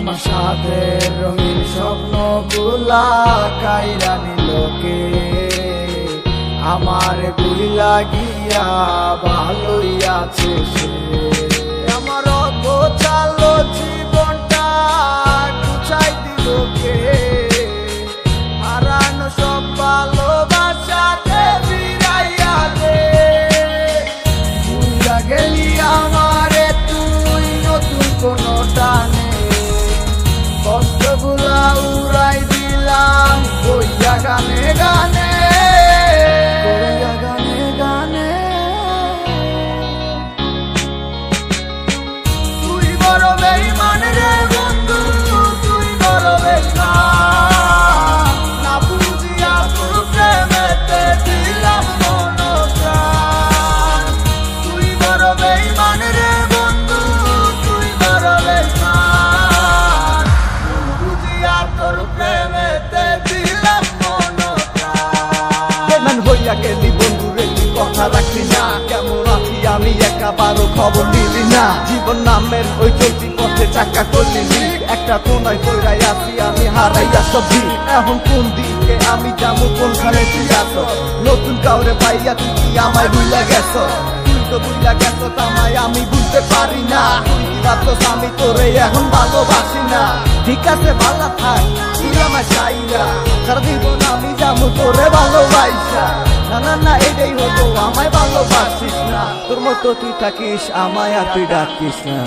আমার সাথে রঙিন স্বপ্নগুলা কাইরানি লোকে আমারগুলা গিয়া ভালোই আছে সে। হইয়া গেলি বন্ধু রে তুই কথা রাখলি না। কেমন আছি আমি একাবারও খবর নিলি না। জীবন নামের ওই চলতি পথে চাকা করলি একটা কোনায় কইরাই আছি, আমি হারাইয়া সব দিক। এখন কোন দিকে আমি যাব কোনখানে তুই আস নতুন কাউরে পাইয়া তুই কি আমায় গেছ? তুই তো ভুইলা গেছ আমায় আমি বুঝতে পারি না। তুই কি ভাবছস আমি তোরে এখন ভালোবাসি না। ঠিক আছে ভালো থাক, তুই আমার চাইরা সারা জীবন আমি যাব তোরে ভালোবাসা না না, এটাই হতো আমায় ভালোবাসিস না। তোর মতো তুই থাকিস, আমায় আর তুই ডাকিস না।